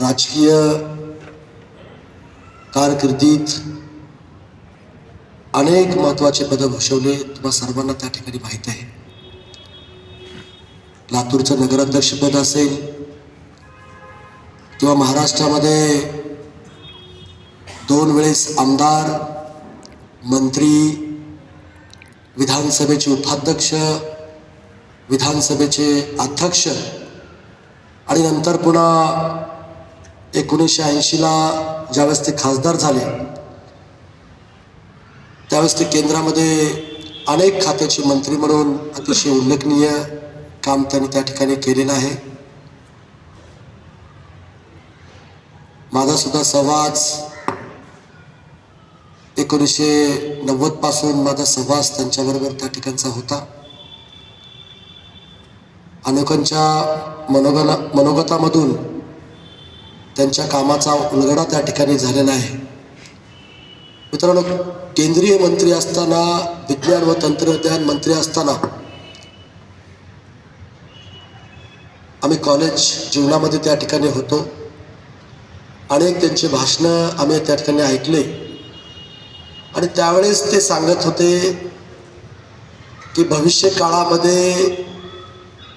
राजकीय कारकिर्दीत अनेक महत्त्वाचे पद भूषवले तुम्हा सर्वांना त्या ठिकाणी माहीत आहे. लातूरचं नगराध्यक्षपद असेल किंवा महाराष्ट्रामध्ये दोन वेळेस आमदार मंत्री विधानसभेचे उपाध्यक्ष विधानसभेचे अध्यक्ष आणि नंतर पुन्हा एकोणीसशे ऐंशीला ज्यावेळेस ते खासदार झाले त्यावेळेस ते केंद्रामध्ये अनेक खात्याचे मंत्री म्हणून अतिशय उल्लेखनीय काम त्यांनी त्या ठिकाणी केलेलं आहे. माझा सुद्धा सहवास एकोणीसशे नव्वदपासून माझा सहवास त्यांच्याबरोबर त्या ठिकाणचा होता. अनेकांच्या मनोगना मनोगतामधून त्यांच्या कामाचा उलगडा त्या ठिकाणी झालेला आहे. मित्रांनो केंद्रीय मंत्री असताना विज्ञान व तंत्रज्ञान मंत्री असताना आम्ही कॉलेज जीवनामध्ये त्या ठिकाणी होतो. अनेक त्यांचे भाषणं आम्ही त्या ठिकाणी ऐकले. आणि त्यावेळेस ते सांगत होते की भविष्य काळामध्ये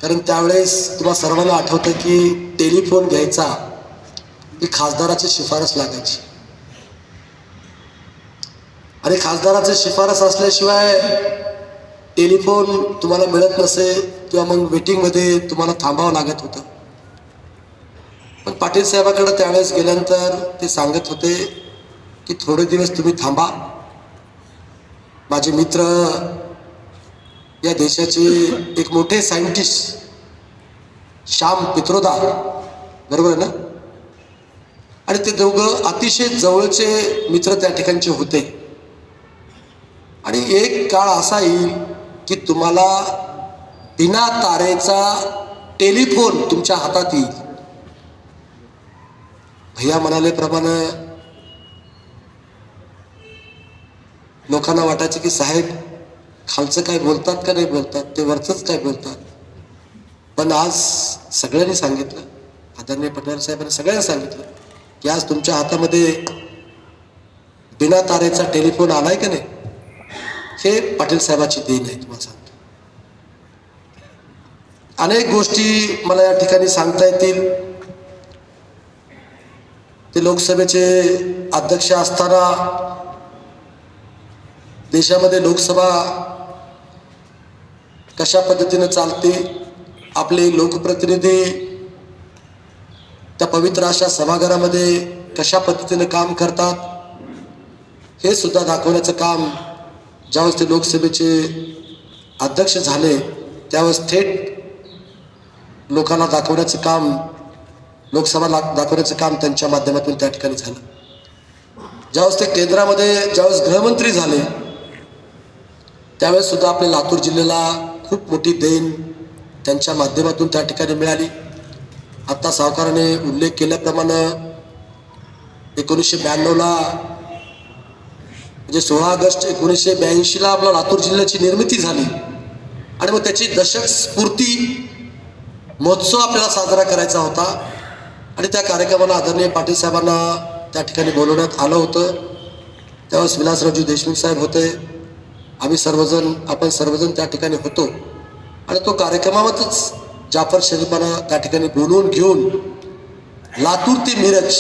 कारण त्यावेळेस तुम्हाला सर्वांना आठवतं की टेलिफोन घ्यायचा. ही खासदाराची शिफारस लागायची. आणि खासदाराची शिफारस असल्याशिवाय टेलिफोन तुम्हाला मिळत नसे किंवा मग वेटिंगमध्ये तुम्हाला थांबावं लागत होतं. पण पाटील साहेबाकडे त्यावेळेस गेल्यानंतर ते सांगत होते की थोडे दिवस तुम्ही थांबा. माझे मित्र या देशाचे एक मोठे सायंटिस्ट श्याम पित्रोदा. बरोबर आहे ना? आणि ते दोघं अतिशय जवळचे मित्र त्या ठिकाणचे होते. आणि एक काळ असा येईल की तुम्हाला बिना तारेचा टेलिफोन तुमच्या हातात येईल. भैया म्हणाल्याप्रमाणे लोकांना वाटायचं की साहेब खालचं काय बोलतात का नाही बोलतात ते वरचंच काय बोलतात? पण आज सगळ्यांनी सांगितलं. आदरणीय पटवारी साहेबांनी सगळ्यांनी सांगितलं. की आज तुमच्या हातामध्ये बिना तारेचा टेलिफोन आलाय का नाही? हे पाटील साहेबाची देण आहे तुम्हाला सांगतो. अनेक गोष्टी मला या ठिकाणी सांगता येतील. ते लोकसभेचे अध्यक्ष असताना देशामध्ये लोकसभा कशा पद्धतीनं चालते आपले लोकप्रतिनिधी त्या पवित्र अशा सभागृहामध्ये कशा पद्धतीनं काम करतात हे सुद्धा दाखवण्याचं काम ज्यावेळेस ते लोकसभेचे अध्यक्ष झाले त्यावेळेस थेट लोकांना दाखवण्याचं काम लोकसभा ला- दाखवण्याचं काम त्यांच्या माध्यमातून त्या ठिकाणी झालं. ज्यावेळेस ते केंद्रामध्ये ज्यावेळेस गृहमंत्री झाले त्यावेळेस सुद्धा आपल्या लातूर जिल्ह्याला खूप मोठी देण त्यांच्या माध्यमातून त्या ठिकाणी मिळाली. आत्ता सावकाराने उल्लेख केल्याप्रमाणे एकोणीसशे ब्याण्णवला म्हणजे सोळा ऑगस्ट एकोणीसशे ब्याऐंशीला आपला लातूर जिल्ह्याची निर्मिती झाली. आणि मग त्याची दशक स्फूर्ती महोत्सव आपल्याला साजरा करायचा होता. आणि त्या कार्यक्रमाला आदरणीय पाटील साहेबांना त्या ठिकाणी बोलवण्यात आलं होतं. त्यावेळेस विलासरावजी देशमुख साहेब होते. आम्ही सर्वजण आपण सर्वजण त्या ठिकाणी होतो. आणि तो कार्यक्रमातच जाफर शरीफांना त्या ठिकाणी बोलवून घेऊन लातूर ते मिरज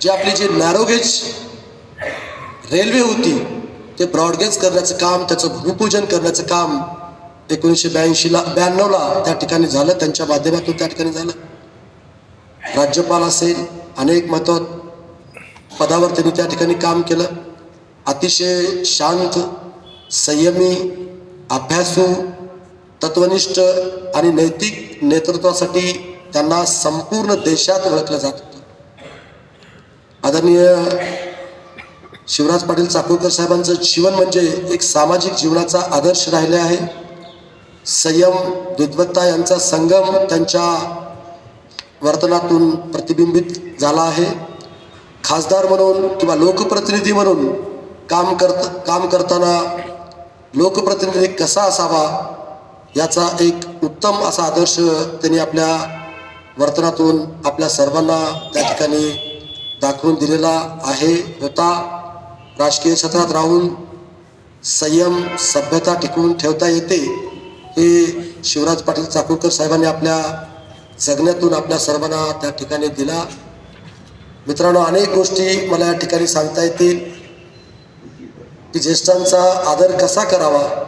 जी आपली जी नॅरोगेज रेल्वे होती ते ब्रॉडगेज करण्याचं काम त्याचं भूमिपूजन करण्याचं काम एकोणीसशे ब्याऐंशीला ब्याण्णवला त्या ठिकाणी झालं. त्यांच्या माध्यमातून त्या ठिकाणी झालं. राज्यपाल असेल अनेक महत्त्व पदावर त्यांनी त्या ठिकाणी काम केलं. अतिशय शांत संयमी अभ्यासू तत्वनिष्ठ आणि नैतिक नेतृत्वासाठी त्यांना संपूर्ण देशात ओळखलं जात होतं. आदरणीय शिवराज पाटील चाकूरकर साहेबांचं जीवन म्हणजे एक सामाजिक जीवनाचा आदर्श राहिले आहे. संयम विद्वत्ता यांचा संगम त्यांच्या वर्तनातून प्रतिबिंबित झाला आहे. खासदार म्हणून किंवा लोकप्रतिनिधी म्हणून काम करत काम करताना लोकप्रतिनिधी कसा असावा याचा एक उत्तम असा आदर्श त्यांनी आपल्या वर्तनातून आपल्या सर्वांना त्या ठिकाणी दाखवून दिलेला आहे. होता राजकीय क्षेत्रात राहून संयम सभ्यता टिकवून ठेवता येते हे शिवराज पाटील चाकूरकर साहेबांनी आपल्या जगण्यातून आपल्या सर्वांना त्या ठिकाणी दिला. मित्रांनो अनेक गोष्टी मला या ठिकाणी सांगता येतील. की ज्येष्ठांचा आदर कसा करावा?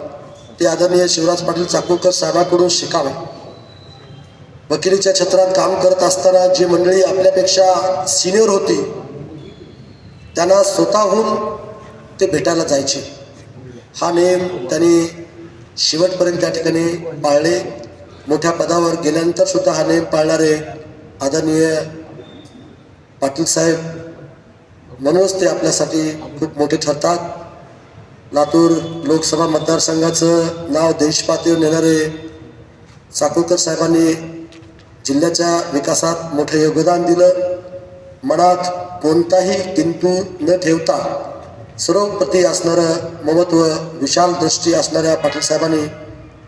ते आदरणीय शिवराज पाटील चाकूरकर साहेबांकडून शिकावे. वकिलीच्या क्षेत्रात काम करत असताना जी मंडळी आपल्यापेक्षा सिनियर होती त्यांना स्वतःहून ते भेटायला जायचे. हा नेम त्यांनी शेवटपर्यंत त्या ठिकाणी पाळले. मोठ्या पदावर गेल्यानंतर सुद्धा हा नेम पाळणारे आदरणीय पाटील साहेब म्हणूनच ते आपल्यासाठी खूप मोठे ठरतात. लातूर लोकसभा मतदारसंघाचं नाव देशपातळीवर नेणारे चाकूरकर साहेबांनी जिल्ह्याच्या विकासात मोठं योगदान दिलं. मनात कोणताही किंतू न ठेवता सर्वप्रती असणारं ममत्व विशाल दृष्टी असणाऱ्या पाटील साहेबांनी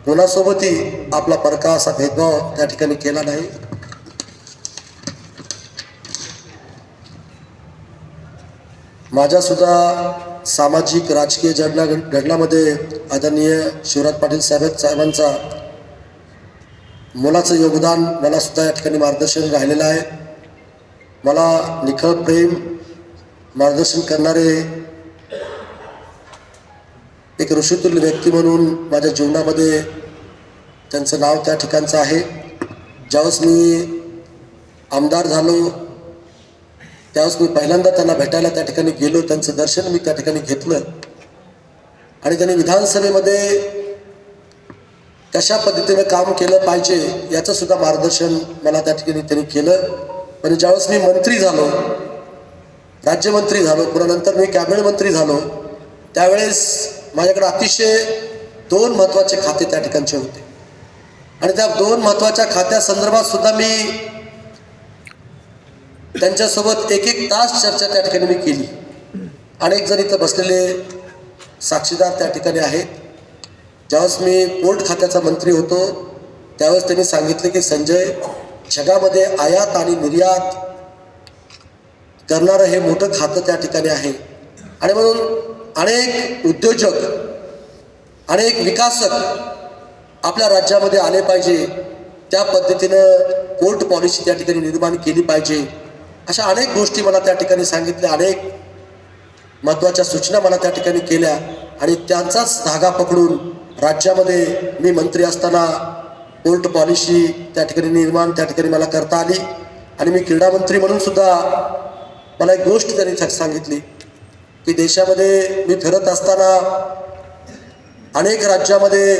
कोणासोबतही आपला परका असा भेदभाव त्या ठिकाणी केला नाही. माझ्यासुद्धा सामाजिक राजकीय जडणा घडण्यामध्ये आदरणीय शिवराज पाटील साहेब साहेबांचा मुलाचं योगदान मला सुद्धा या ठिकाणी मार्गदर्शन राहिलेलं आहे. मला निखळ प्रेम मार्गदर्शन करणारे एक ऋषितुल्य व्यक्ती म्हणून माझ्या जीवनामध्ये त्यांचं नाव त्या ठिकाणचं आहे. ज्यावेळेस मी आमदार झालो त्यावेळेस मी पहिल्यांदा त्यांना भेटायला त्या ठिकाणी गेलो. त्यांचं दर्शन मी त्या ठिकाणी घेतलं. आणि त्यांनी विधानसभेमध्ये कशा पद्धतीने काम केलं पाहिजे याचं सुद्धा मार्गदर्शन मला त्या ठिकाणी त्यांनी केलं. म्हणजे ज्यावेळेस मी मंत्री झालो राज्यमंत्री झालो पुन्हा नंतर मी कॅबिनेट मंत्री झालो त्यावेळेस माझ्याकडे अतिशय दोन महत्त्वाचे खाते त्या ठिकाणचे होते. आणि त्या दोन महत्त्वाच्या खात्यासंदर्भात सुद्धा मी त्यांच्यासोबत एक एक तास चर्चा त्या ठिकाणी मी केली. अनेक जण इथं बसलेले साक्षीदार त्या ठिकाणी आहेत. ज्यावेळेस मी पोर्ट खात्याचा मंत्री होतो त्यावेळेस त्यांनी सांगितले की संजय जगामध्ये आयात आणि निर्यात करणारं हे मोठं खातं त्या ठिकाणी आहे. आणि म्हणून अनेक उद्योजक अनेक विकासक आपल्या राज्यामध्ये आले पाहिजे. त्या पद्धतीनं पोर्ट पॉलिसी त्या ठिकाणी निर्माण केली पाहिजे. अशा अनेक गोष्टी मला त्या ठिकाणी सांगितल्या अनेक महत्त्वाच्या सूचना मला त्या ठिकाणी केल्या आणि त्यांचाच धागा पकडून राज्यामध्ये मी मंत्री असताना कोर्ट पॉलिसी त्या ठिकाणी निर्माण त्या ठिकाणी मला करता आली आणि मी क्रीडा मंत्री म्हणून सुद्धा मला एक गोष्ट त्यांनी सांगितली की देशामध्ये मी फिरत असताना अनेक राज्यामध्ये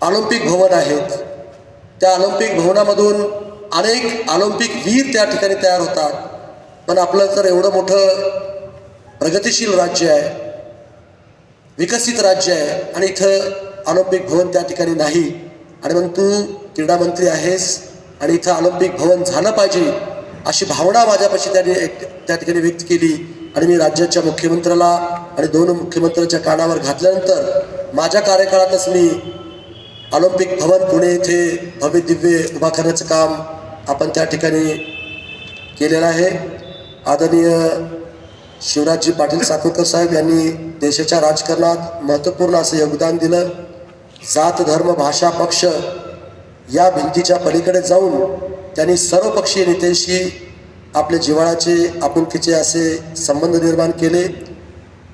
ऑलिम्पिक भवन आहेत. त्या ऑलिम्पिक भवनामधून अनेक ऑलिम्पिक वीर त्या ठिकाणी तयार होतात. पण आपलं तर एवढं मोठं प्रगतिशील राज्य आहे विकसित राज्य आहे आणि इथं ऑलिम्पिक भवन त्या ठिकाणी नाही. आणि मग तू क्रीडा मंत्री आहेस आणि इथं ऑलिम्पिक भवन झालं पाहिजे अशी भावना माझ्यापाशी त्यांनी एक त्या ठिकाणी व्यक्त केली. आणि मी राज्याच्या मुख्यमंत्र्याला आणि दोन मुख्यमंत्र्यांच्या कानावर घातल्यानंतर माझ्या कार्यकाळातच मी ऑलिम्पिक भवन पुणे येथे भव्य दिव्य उभा करण्याचं काम आपण त्या ठिकाणी केलेला आहे. आदरणीय शिवराजजी पाटील साकोरकर साहेब यांनी देशाच्या राजकारणात महत्त्वपूर्ण असं योगदान दिलं. जात धर्म भाषा पक्ष या भिंतीच्या पलीकडे जाऊन त्यांनी सर्वपक्षीय नेत्यांशी आपले जिव्हाळाचे आपुलकीचे असे संबंध निर्माण केले.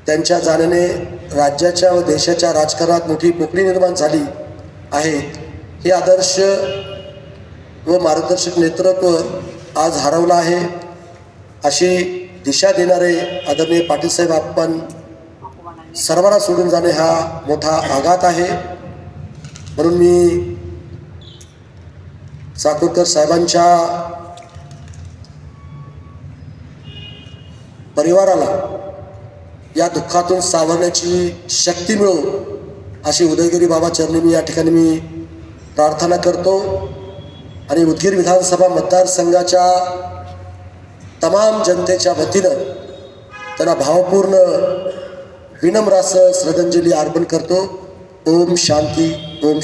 त्यांच्या जाण्याने राज्याच्या व देशाच्या राजकारणात मोठी पोकळी निर्माण झाली आहे. हे आदर्श व मार्गदर्शक नेतृत्व आज हरवलं आहे. अशी दिशा देणारे आदरणीय पाटील साहेब आपण सर्वांना सोडून जाणे हा मोठा आघात आहे. म्हणून मी चाकूरकर साहेबांच्या परिवाराला या दुःखातून सावरण्याची शक्ती मिळो अशी उदयगिरी बाबा चरणी मी या ठिकाणी मी प्रार्थना करतो. आणि उदगीर विधानसभा मतदारसंघाच्या तमाम जनतेच्या वतीनं त्यांना भावपूर्ण विनम्र असं श्रद्धांजली अर्पण करतो. ओम शांती ओम